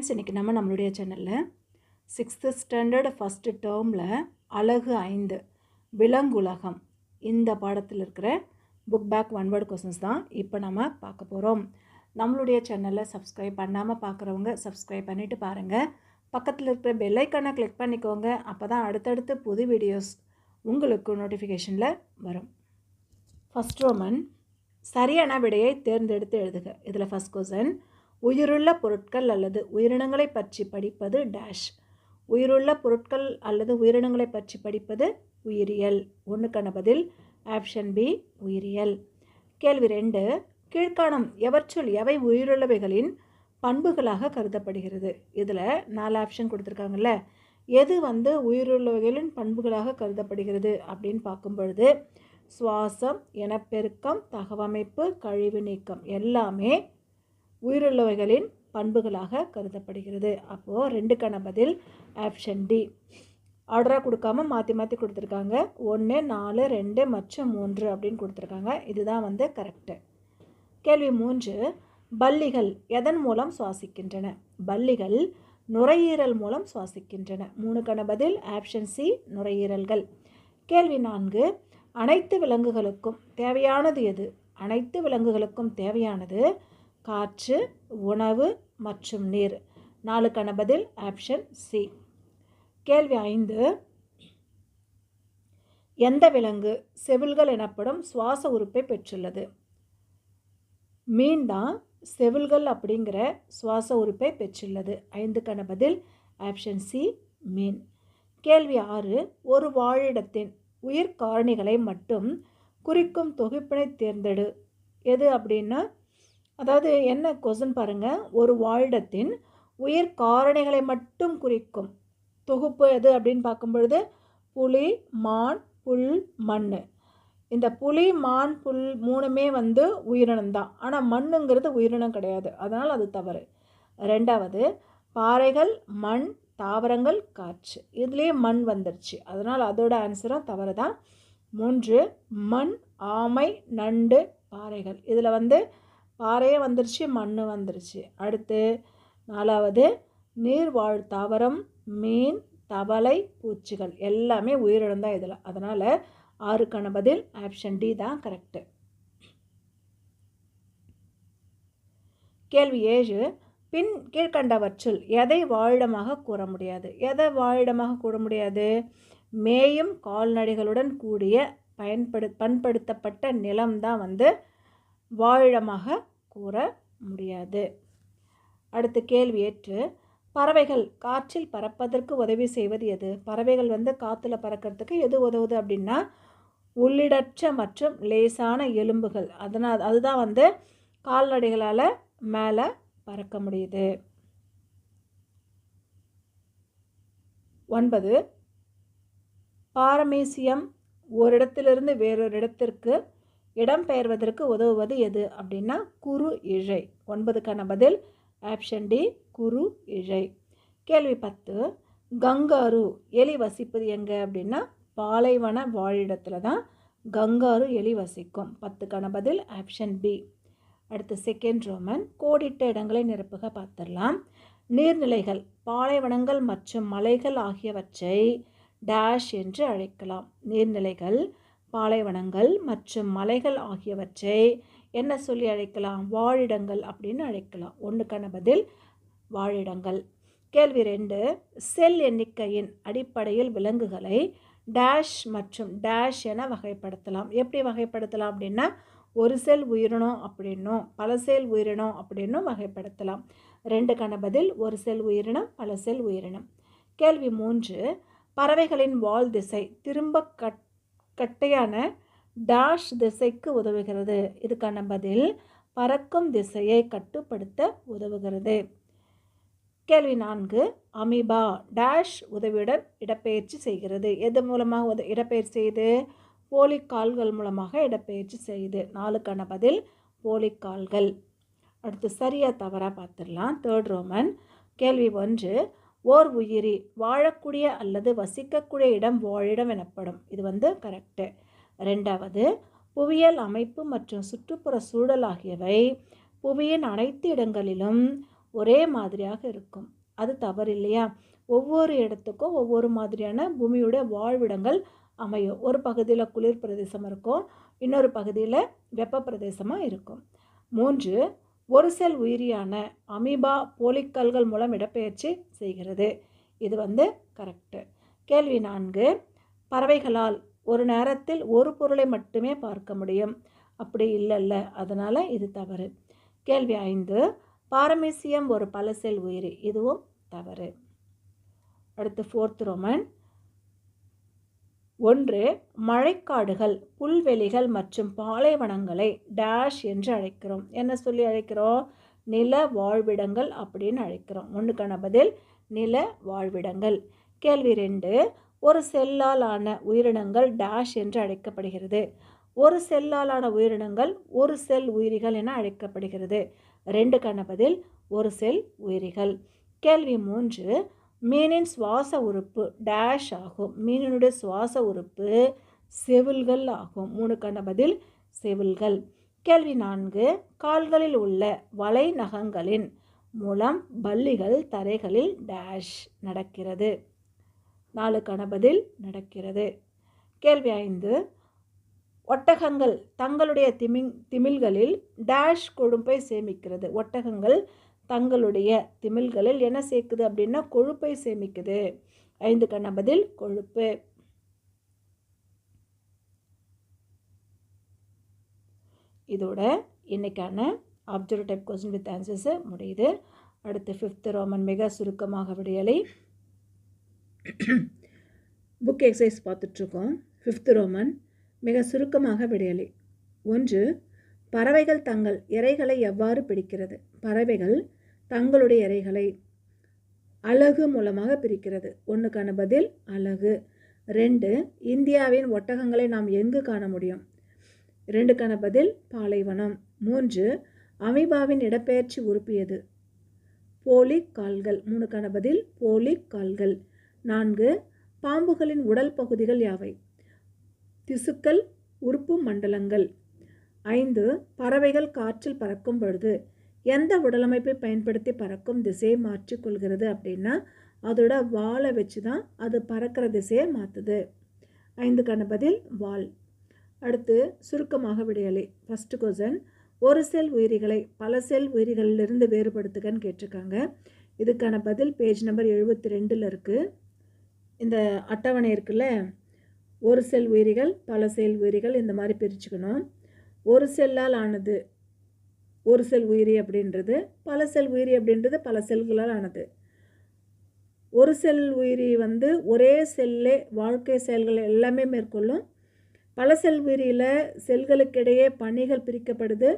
Friends இன்றைக்கி நம்ம நம்மளுடைய சேனலில் சிக்ஸ்த்து ஸ்டாண்டர்ட் ஃபஸ்ட்டு டேர்மில் அழகு ஐந்து விலங்குலகம் இந்த பாடத்தில் இருக்கிற book back one word questions தான் இப்போ நம்ம பார்க்க போகிறோம் நம்மளுடைய சேனலை சப்ஸ்கிரைப் பண்ணாமல் பார்க்குறவங்க சப்ஸ்கிரைப் பண்ணிவிட்டு பாருங்கள் பக்கத்தில் இருக்கிற பெல்லைக்கனை கிளிக் பண்ணிக்கோங்க. அப்போ தான் அடுத்தடுத்து புது வீடியோஸ் உங்களுக்கு நோட்டிஃபிகேஷனில் வரும். ஃபஸ்ட் ரோமன் சரியான விடையை தேர்ந்தெடுத்து எழுதுக. இதில் ஃபஸ்ட் கொஸ்டின் உயிருள்ள பொருட்கள் அல்லது உயிரினங்களை பற்றி படிப்பது டேஷ் உயிருள்ள பொருட்கள் அல்லது உயிரினங்களை பற்றி படிப்பது உயிரியல். ஒன்றுக்கான பதில் ஆப்ஷன் பி உயிரியல். கேள்வி ரெண்டு கீழ்காணும் எவற்றுள் எவை உயிருள்ளவைகளின் பண்புகளாக கருதப்படுகிறது? இதில் நாலு ஆப்ஷன் கொடுத்துருக்காங்கல்ல. எது வந்து உயிருள்ளவைகளின் பண்புகளாக கருதப்படுகிறது அப்படின்னு பார்க்கும் பொழுது சுவாசம் இனப்பெருக்கம் தகவமைப்பு கழிவு நீக்கம் எல்லாமே உயிருள்ளவைகளின் பண்புகளாக கருதப்படுகிறது. அப்போது ரெண்டுக்கான பதில் ஆப்ஷன் டி ஆர்டராக கொடுக்காம மாற்றி மாற்றி கொடுத்துருக்காங்க. ஒன்று நாலு ரெண்டு மற்றும் மூன்று அப்படின்னு கொடுத்துருக்காங்க. இதுதான் வந்து கரெக்டு கேள்வி மூன்று. பல்லிகள் எதன் மூலம் சுவாசிக்கின்றன? பல்லிகள் நுரையீரல் மூலம் சுவாசிக்கின்றன. மூணுக்கான பதில் ஆப்ஷன் சி நுரையீரல்கள். கேள்வி நான்கு. அனைத்து விலங்குகளுக்கும் தேவையானது எது? அனைத்து விலங்குகளுக்கும் தேவையானது காற்று உணவு மற்றும் நீர். நாலுக்கான பதில் ஆப்ஷன் சி கேள்வி ஐந்து. எந்த விலங்கு செவில்கள் எனப்படும் சுவாச உறுப்பை பெற்றுள்ளது? மீன் தான் செவில்கள் அப்படிங்கிற சுவாச உறுப்பை பெற்றுள்ளது. ஐந்துக்கான பதில் ஆப்ஷன் சி மீன். கேள்வி ஆறு. ஒரு வாழிடத்தின் உயிர் காரணிகளை மட்டும் குறிக்கும் தொகுப்பினை தேர்ந்தெடு. எது அப்படின்னா அதாவது என்ன கொஸ்டின் பாருங்கள் ஒரு வாழிடத்தின் உயிர் காரணிகளை மட்டும் குறிக்கும் தொகுப்பு எது அப்படின்னு பார்க்கும் பொழுது புலி மான் புல் மண் இந்த புலி மான் புல் மூணுமே வந்து உயிரினம் தான். ஆனால் மண்ணுங்கிறது உயிரினம் கிடையாது. அதனால் அது தவறு. ரெண்டாவது பாறைகள் மண் தாவரங்கள் காற்று. இதுலேயே மண் வந்துருச்சு. அதனால் அதோட ஆன்சரும் தவறு தான். மூன்று மண் ஆமை நண்டு பாறைகள். இதில் வந்து பாறையே வந்துருச்சு மண் வந்துருச்சு. அடுத்து நாலாவது நீர்வாழ் தாவரம் மீன் தவளை பூச்சிகள். எல்லாமே உயிரினம் தான் இதில். அதனால் ஆறுக்கான பதில் ஆப்ஷன் டி தான் கரெக்டு கேள்வி ஏழு பின் கீழ்கண்டவற்றுள் எதை வாழிடமாக கூற முடியாது? எதை வாழிடமாக கூற முடியாது? மேயும் கால்நடைகளுடன் கூடிய பயன்படு பண்படுத்தப்பட்ட நிலம்தான் வந்து வாழிடமாக கூற முடியாது. அடுத்து கேள்வி ஏற்று பறவைகள் காற்றில் பறப்பதற்கு உதவி செய்வது எது? பறவைகள் வந்து காற்றுல பறக்கிறதுக்கு எது உதவுது அப்படின்னா உள்ளிடற்ற மற்றும் லேசான எலும்புகள். அதனால் அதுதான் வந்து கால்நடைகளால் மேலே பறக்க முடியுது. ஒன்பது பாரமீசியம் ஒரு வேறொரு இடத்திற்கு இடம்பெயர்வதற்கு உதவுவது எது? அப்படின்னா குறு இழை. ஒன்பதுக்கான பதில் ஆப்ஷன் டி குறு இழை. கேள்வி பத்து கங்காரு எலி வசிப்பது எங்கே? அப்படின்னா பாலைவன வாழிடத்தில் தான் கங்காரு எலி வசிக்கும். பத்துக்கான பதில் ஆப்ஷன் பி அடுத்து செகண்ட் ரோமன் கோடிட்ட இடங்களை நிரப்புக பார்த்துடலாம். நீர்நிலைகள் பாலைவனங்கள் மற்றும் மலைகள் ஆகியவற்றை டேஷ் என்று அழைக்கலாம். நீர்நிலைகள் பாலைவனங்கள் மற்றும் மலைகள் ஆகியவற்றை என்ன சொல்லி அழைக்கலாம்? வாழிடங்கள் அப்படின்னு அழைக்கலாம். ஒன்றுக்கான பதில் வாழிடங்கள். கேள்வி ரெண்டு செல் எண்ணிக்கையின் அடிப்படையில் விலங்குகளை டேஷ் மற்றும் டேஷ் என வகைப்படுத்தலாம். எப்படி வகைப்படுத்தலாம் அப்படின்னா ஒரு செல் உயிரினம் அப்படின்னும் பல செல் உயிரினம் அப்படின்னும் வகைப்படுத்தலாம். ரெண்டுக்கான பதில் ஒரு செல் உயிரினம் பல செல் உயிரினம். கேள்வி மூன்று பறவைகளின் வால் திசை திரும்ப கட் கட்டையான டாஷ் திசைக்கு உதவுகிறது. இதுக்கான பதில் பறக்கும் திசையை கட்டுப்படுத்த உதவுகிறது. கேள்வி நான்கு அமீபா டேஷ் உதவியுடன் இடப்பெயர்ச்சி செய்கிறது. எது மூலமாக உத இடப்பெயர்ச்சி செய்து? போலிக்கால்கள் மூலமாக இடப்பெயர்ச்சி செய்யுது நாலுக்கான பதில் போலிக்கால்கள் அடுத்து சரியாக தவறாக பார்த்துடலாம். தேர்ட் ரோமன் கேள்வி ஒன்று ஓர் உயிரி வாழக்கூடிய அல்லது வசிக்கக்கூடிய இடம் வாழிடம் எனப்படும். இது வந்து கரெக்டு ரெண்டாவது புவியியல் அமைப்பு மற்றும் சுற்றுப்புற சூழல் ஆகியவை புவியின் அனைத்து இடங்களிலும் ஒரே மாதிரியாக இருக்கும். அது தவறு இல்லையா? ஒவ்வொரு இடத்துக்கும் ஒவ்வொரு மாதிரியான பூமியுடைய வாழ்விடங்கள் அமையும். ஒரு பகுதியில் குளிர் பிரதேசம் இருக்கும் இன்னொரு பகுதியில் வெப்ப பிரதேசமாக இருக்கும். மூன்று ஒரு செல் உயிரியான அமீபா போலிக்கல்கள் மூலம் இடப்பெயர்ச்சி செய்கிறது. இது வந்து கரெக்டு கேள்வி நான்கு. பறவைகளால் ஒரு நேரத்தில் ஒரு பொருளை மட்டுமே பார்க்க முடியும். அப்படி இல்லைல்ல. அதனால் இது தவறு. கேள்வி ஐந்து. பாரமீசியம் ஒரு பல செல் உயிரி. இதுவும் தவறு. அடுத்து ஃபோர்த் ரோமன் ஒன்று மழைக்காடுகள் புல்வெளிகள் மற்றும் பாலைவனங்களை டேஷ் என்று அழைக்கிறோம். என்ன சொல்லி அழைக்கிறோம்? நில வாழ்விடங்கள் அப்படின்னு அழைக்கிறோம். ஒன்றுக்கான பதில் நில வாழ்விடங்கள். கேள்வி ரெண்டு ஒரு செல்லால் ஆன உயிரினங்கள் டேஷ் என்று அழைக்கப்படுகிறது. ஒரு செல்லாலான உயிரினங்கள் ஒரு செல் உயிரிகள் என அழைக்கப்படுகிறது. ரெண்டுக்கான பதில் ஒரு செல் உயிரிகள். கேள்வி மூன்று மீனின் சுவாச உறுப்பு டேஷ் ஆகும். மீனினுடைய சுவாச உறுப்பு செவில்கள் ஆகும். மூணுக்கான பதில் செவில்கள். கேள்வி நான்கு கால்களில் உள்ள வலை நகங்களின் மூலம் பள்ளிகள் தரைகளில் டேஷ் நடக்கிறது. நாலுக்கான பதில் நடக்கிறது. கேள்வி ஐந்து ஒட்டகங்கள் தங்களுடைய திமிங் திமில்களில் டேஷ் கொழும்பை சேமிக்கிறது. ஒட்டகங்கள் தங்களுடைய திமில்களில் என்ன சேர்க்குது அப்படின்னா கொழுப்பை சேமிக்குது. ஐந்துக்கான பதில் கொழுப்பு. இதோட இன்னைக்கான observe type question with answers முடியுது. அடுத்து ஃபிஃப்த்து ரோமன் மிக சுருக்கமாக விடியலை புக் எக்ஸசைஸ் பார்த்துட்ருக்கோம். ஃபிஃப்த்து ரோமன் மிக சுருக்கமாக விடையலை. ஒன்று பறவைகள் தங்கள் இறைகளை எவ்வாறு பிடிக்கிறது? பறவைகள் தங்களுடைய இறைகளை அழகு மூலமாக பிரிக்கிறது. ஒன்றுக்கான பதில் அழகு. ரெண்டு இந்தியாவின் ஒட்டகங்களை நாம் எங்கு காண முடியும்? ரெண்டுக்கான பதில் பாலைவனம். மூன்று அமீபாவின் இடப்பெயர்ச்சி உறுப்பியது போலிக் போலி கால்கள் மூணுக்கான பதில் போலி கால்கள் நான்கு பாம்புகளின் உடல் பகுதிகள் யாவை? திசுக்கள் உறுப்பு மண்டலங்கள். ஐந்து பறவைகள் காற்றில் பறக்கும் பொழுது. எந்த உடலமைப்பை பயன்படுத்தி பறக்கும் திசையை மாற்றிக்கொள்கிறது அப்படின்னா அதோட வாலை வச்சு தான் அது பறக்கிற திசையை மாற்றுது ஐந்துக்கான பதில் வால் அடுத்து சுருக்கமாக விடையலை ஃபஸ்ட்டு கொசன் ஒரு செல் உயிரிகளை பல செல் உயிரிகளிலிருந்து வேறுபடுத்துகன்னு கேட்டிருக்காங்க. இதுக்கான பதில் பேஜ் நம்பர் எழுபத்தி ரெண்டில் இருக்குது இந்த அட்டவணை இருக்குல்ல? ஒரு செல் உயிரிகள் பல செல் உயிரிகள் இந்த மாதிரி பிரிச்சுக்கணும். ஒரு செல்லால் ஆனது ஒரு செல் உயிரி அப்படின்றது பல செல் உயிரி அப்படின்றது பல செல்களால் ஆனது. ஒரு செல் உயிரி வந்து ஒரே செல்லே வாழ்க்கை செயல்கள் எல்லாமே மேற்கொள்ளும். பல செல் உயிரியில் செல்களுக்கிடையே பணிகள் பிரிக்கப்படுது.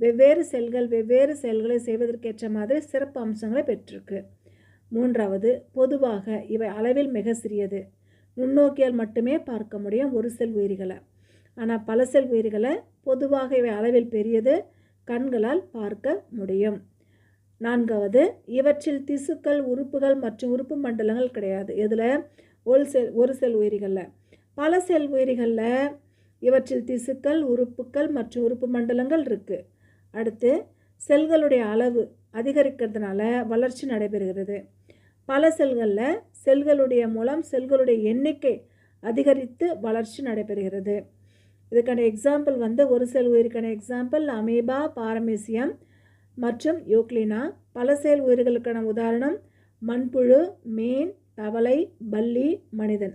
வெவ்வேறு செல்கள் வெவ்வேறு செயல்களை செய்வதற்கேற்ற மாதிரி சிறப்பு அம்சங்களை பெற்றிருக்கு. மூன்றாவது பொதுவாக இவை அளவில் மிக சிறியது. நுண்ணோக்கியால் மட்டுமே பார்க்க முடியும் ஒரு செல் உயிரிகளை. ஆனால் பல செல் உயிரிகளை பொதுவாக இவை அளவில் பெரியது. கண்களால் பார்க்க முடியும். நான்காவது இவற்றில் திசுக்கள் உறுப்புகள் மற்றும் உறுப்பு மண்டலங்கள் கிடையாது. இதில் ஒரு செல் ஒரு செல் உயிரிகளில். பல செல் உயிரிகளில் இவற்றில் திசுக்கள் உறுப்புகள் மற்றும் உறுப்பு மண்டலங்கள் இருக்குது அடுத்து செல்களுடைய அளவு அதிகரிக்கிறதுனால வளர்ச்சி நடைபெறுகிறது. பல செல்களில் செல்களுடைய மூலம் செல்களுடைய எண்ணிக்கை அதிகரித்து வளர்ச்சி நடைபெறுகிறது. இதுக்கான எக்ஸாம்பிள் வந்து ஒரு செல் உயிருக்கான எக்ஸாம்பிள் அமீபா பாரமேசியம் மற்றும் யூக்ளினா. பல செயல் உயிர்களுக்கான உதாரணம் மண்புழு மீன் தவளை பல்லி மனிதன்.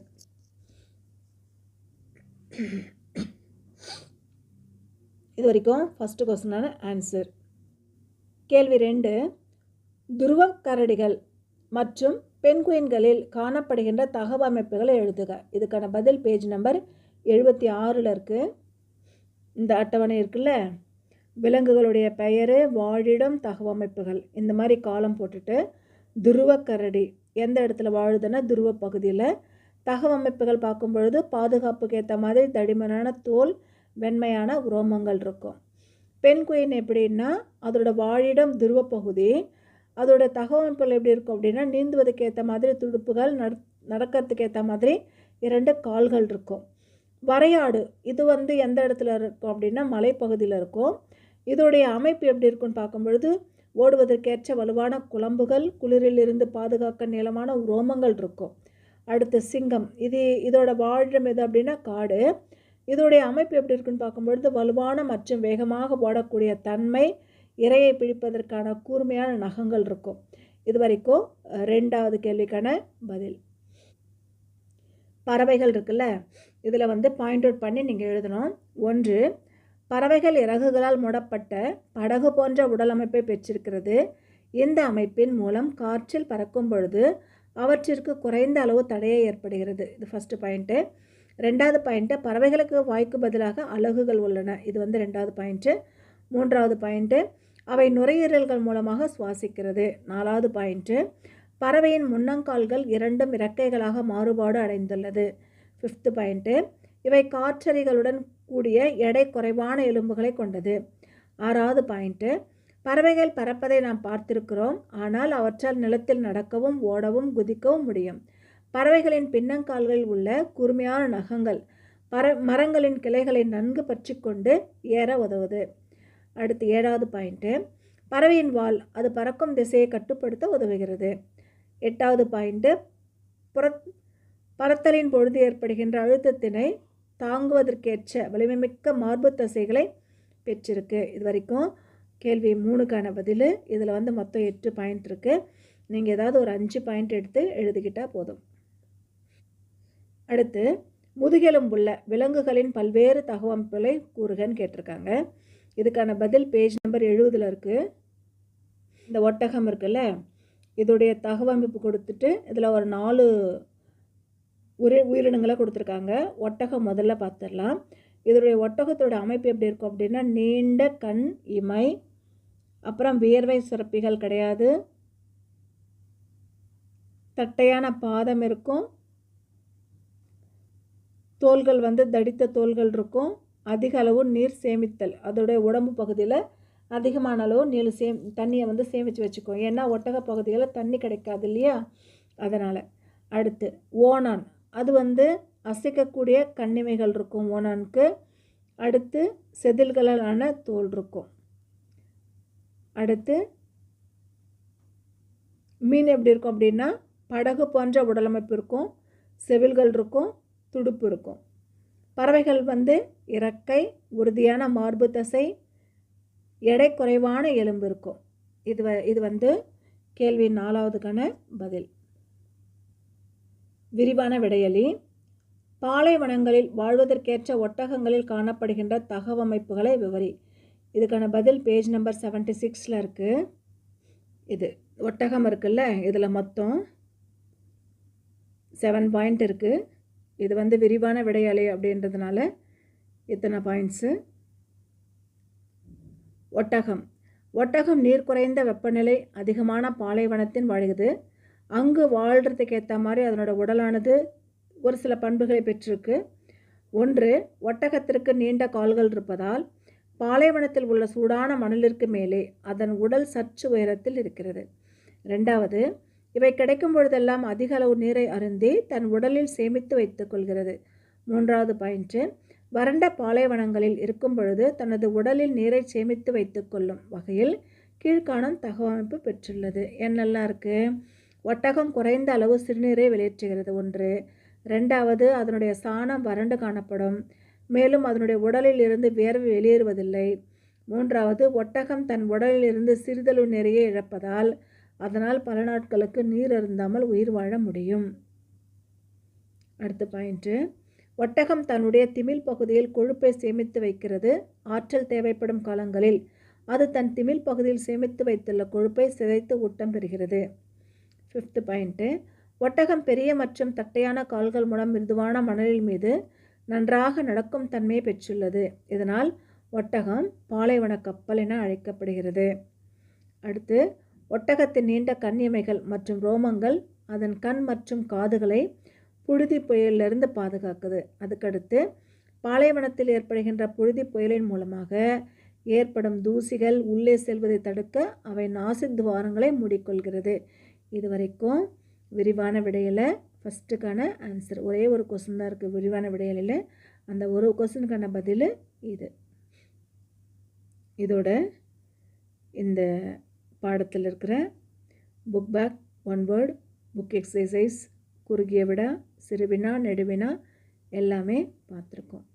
இது வரைக்கும் ஃபஸ்ட்டு கொஸ்டினான ஆன்சர் கேள்வி ரெண்டு துருவக் கரடிகள் மற்றும் பெண்குயின்களில் காணப்படுகின்ற தகவமைப்புகளை எழுதுக. இதுக்கான பதில் பேஜ் நம்பர் எழுபத்தி ஆறில் இருக்குது இந்த அட்டவணை இருக்குல்ல? விலங்குகளுடைய பெயர் வாழிடம் தகவமைப்புகள் இந்த மாதிரி காலம் போட்டுட்டு துருவக்கரடி எந்த இடத்துல வாழுதுன்னா துருவ பகுதியில். தகவமைப்புகள் பார்க்கும் பொழுது பாதுகாப்புக்கு ஏற்ற மாதிரி தடிமனான தோல் வெண்மையான உரோமங்கள் இருக்கும். பெண் குயின் எப்படின்னா அதோட வாழிடம் துருவ பகுதி. அதோட தகவமைப்புகள் எப்படி இருக்கும் அப்படின்னா நீந்துவதற்கு ஏற்ற மாதிரி துடுப்புகள் நட நடக்கிறதுக்கு ஏற்ற மாதிரி இரண்டு கால்கள் இருக்கும். வரையாடு. இது வந்து எந்த இடத்துல இருக்கும் அப்படின்னா மலைப்பகுதியில் இருக்கும். இதோடைய அமைப்பு எப்படி இருக்குன்னு பார்க்கும் பொழுது ஓடுவதற்கேற்ற வலுவான குழம்புகள் குளிரிலிருந்து பாதுகாக்க நீளமான ரோமங்கள் இருக்கும். அடுத்து சிங்கம். இது இதோட வாழ்றம் எது அப்படின்னா காடு. இதோடைய அமைப்பு எப்படி இருக்குன்னு பார்க்கும்பொழுது வலுவான மற்றும் வேகமாக ஓடக்கூடிய தன்மை இரையை பிடிப்பதற்கான கூர்மையான நகங்கள் இருக்கும். இது வரைக்கும் ரெண்டாவது கேள்விக்கான பதில். பறவைகள் இருக்குல்ல? இதில் வந்து பாயிண்ட் அவுட் பண்ணி நீங்கள் எழுதணும். ஒன்று பறவைகள் இறகுகளால் மூடப்பட்ட படகு போன்ற உடல் அமைப்பை பெற்றிருக்கிறது. இந்த அமைப்பின் மூலம் காற்றில் பறக்கும் பொழுது அவற்றிற்கு குறைந்த அளவு தடையை ஏற்படுகிறது. இது ஃபஸ்ட்டு பாயிண்ட்டு ரெண்டாவது பாயிண்ட்டு பறவைகளுக்கு வாய்க்கு பதிலாக அலகுகள் உள்ளன. இது வந்து ரெண்டாவது பாயிண்ட்டு மூன்றாவது பாயிண்ட்டு அவை நுரையீரல்கள் மூலமாக சுவாசிக்கிறது. நாலாவது பாயிண்ட்டு பறவையின் முன்னங்கால்கள் இரண்டும் இறக்கைகளாக மாறுபாடு அடைந்துள்ளது. ஃபிஃப்த்து பாயிண்ட்டு இவை காற்றறிகளுடன் கூடிய எடை குறைவான எலும்புகளை கொண்டது. ஆறாவது பாயிண்ட்டு பறவைகள் பறப்பதை நாம் பார்த்திருக்கிறோம். ஆனால் அவற்றால் நிலத்தில் நடக்கவும் ஓடவும் குதிக்கவும் முடியும். பறவைகளின் பின்னங்கால்களில் உள்ள கூர்மையான நகங்கள் பற மரங்களின் கிளைகளை நன்கு பற்றி கொண்டு ஏற உதவுது. அடுத்து ஏழாவது பாயிண்ட்டு பறவையின் வால் அது பறக்கும் திசையை கட்டுப்படுத்த உதவுகிறது. எட்டாவது பாயிண்ட்டு புற பறத்தலின் பொழுது ஏற்படுகின்ற அழுத்தத்தினை தாங்குவதற்கேற்ற வலிமைமிக்க மார்பு தசைகளை பெற்றிருக்கு. இது வரைக்கும் கேள்வி மூணுக்கான பதில். இதில் வந்து மொத்தம் எட்டு பாயிண்ட் இருக்குது நீங்கள் ஏதாவது ஒரு அஞ்சு பாயிண்ட் எடுத்து எழுதிக்கிட்டால் போதும். அடுத்து முதுகெலும்புள்ள விலங்குகளின் பல்வேறு தகவமைப்புகளை கூறுகன்னு கேட்டிருக்காங்க. இதுக்கான பதில் பேஜ் நம்பர் எழுபதில் இருக்குது இந்த ஒட்டகம் இருக்குல்ல? இதோடைய தகவமைப்பு கொடுத்துட்டு இதில் ஒரு நாலு உயிர் உயிரினங்களை கொடுத்துருக்காங்க. ஒட்டகம் முதல்ல பார்த்துடலாம் இதோடைய ஒட்டகத்தோட அமைப்பு எப்படி இருக்கும் அப்படின்னா நீண்ட கண் இமை அப்புறம் வியர்வை சுரப்பிகள் கிடையாது. தட்டையான பாதம் இருக்கும். தோள்கள் வந்து தடித்த தோள்கள் இருக்கும். அதிக அளவு நீர் சேமித்தல். அதோடைய உடம்பு பகுதியில் அதிகமான அளவு நீள் சே தண்ணியை வந்து சேமித்து வச்சுக்கும் ஏன்னா ஒட்டக பகுதியில் தண்ணி கிடைக்காது இல்லையா? அதனால். அடுத்து ஓனான். அது வந்து அசைக்கக்கூடிய கண்ணிமைகள் இருக்கும் ஓனானுக்கு. அடுத்து செதில்களான தோல் இருக்கும். அடுத்து மீன் எப்படி இருக்கும் அப்படின்னா படகு போன்ற உடலமைப்பு இருக்கும். செவில்கள் இருக்கும் துடுப்பு இருக்கும். பறவைகள் வந்து இறக்கை உறுதியான மார்பு தசை எடை குறைவான எலும்பு இருக்கும். இது வ இது வந்து கேள்வி நாலாவதுக்கான பதில். விரிவான விடையலி. பாலைவனங்களில் வாழ்வதற்கேற்ற ஒட்டகங்களில் காணப்படுகின்ற தகவமைப்புகளை விவரி. இதுக்கான பதில் பேஜ் நம்பர் செவன்ட்டி சிக்ஸில் இருக்குது இது ஒட்டகம் இருக்குல்ல இதில் மொத்தம் செவன் பாயிண்ட் இருக்குது இது வந்து விரிவான விடையலை அப்படின்றதுனால இத்தனை பாயிண்ட்ஸு ஒட்டகம். ஒட்டகம் நீர் குறைந்த வெப்பநிலை அதிகமான பாலைவனத்தின் வாழ்கிறது. அங்கு வாழ்கிறதுக்கு ஏற்ற மாதிரி அதனோட உடலானது ஒரு சில பண்புகளை பெற்றிருக்கு. ஒன்று ஒட்டகத்திற்கு நீண்ட கால்கள் இருப்பதால் பாலைவனத்தில் உள்ள சூடான மணலிற்கு மேலே அதன் உடல் சற்று உயரத்தில் இருக்கிறது. ரெண்டாவது இவை கிடைக்கும் பொழுதெல்லாம் அதிக அளவு நீரை அருந்தி தன் உடலில் சேமித்து வைத்துக் கொள்கிறது. மூன்றாவது பாயிண்ட்டு வறண்ட பாலைவனங்களில் இருக்கும் பொழுது தனது உடலில் நீரை சேமித்து வைத்துக்கொள்ளும் வகையில் கீழ்காணும் தகவமைப்பு பெற்றுள்ளது. என்னெல்லாம் இருக்குது ஒட்டகம் குறைந்த அளவு சிறுநீரை வெளியேற்றுகிறது. ஒன்று. ரெண்டாவது அதனுடைய சாணம் வறண்டு காணப்படும். மேலும் அதனுடைய உடலில் இருந்து வேர்வை வெளியேறுவதில்லை. மூன்றாவது ஒட்டகம் தன் உடலில் இருந்து சிறிதளவு நிறைய இழப்பதால் அதனால் பல நாட்களுக்கு நீர் அருந்தாமல் உயிர் வாழ முடியும். அடுத்த பாயிண்ட்டு ஒட்டகம் தன்னுடைய திமில் பகுதியில் கொழுப்பை சேமித்து வைக்கிறது. ஆற்றல் தேவைப்படும் காலங்களில் அது தன் திமில் பகுதியில் சேமித்து வைத்துள்ள கொழுப்பை சிதைத்து ஊட்டம் பெறுகிறது. ஃபிஃப்த்து பாயிண்ட்டு ஒட்டகம் பெரிய மற்றும் தட்டையான கால்கள் மூலம் மிருதுவான மணலில் மீது நன்றாக நடக்கும் தன்மையை பெற்றுள்ளது. இதனால் ஒட்டகம் பாலைவன கப்பல் என அழைக்கப்படுகிறது. அடுத்து ஒட்டகத்தின் நீண்ட கண்ணிமைகள் மற்றும் ரோமங்கள் அதன் கண் மற்றும் காதுகளை புழுதி புயலிலிருந்து பாதுகாக்குது. அதுக்கடுத்து பாலைவனத்தில் ஏற்படுகின்ற புழுதி புயலின் மூலமாக ஏற்படும் தூசிகள் உள்ளே செல்வதை தடுக்க அவை நாசி துவாரங்களை மூடிக்கொள்கிறது. இது வரைக்கும் விரிவான விடையில் ஃபஸ்ட்டுக்கான ஆன்சர் ஒரே ஒரு கொஸ்டின் தான் இருக்குது விரிவான விடையலில் அந்த ஒரு கொஸ்டினுக்கான பதில் இது. இதோட இந்த பாடத்தில் இருக்கிற book back one word book exercise குறுகிய விடா சிறுவினா நெடுவினா எல்லாமே பார்த்துருக்கோம்.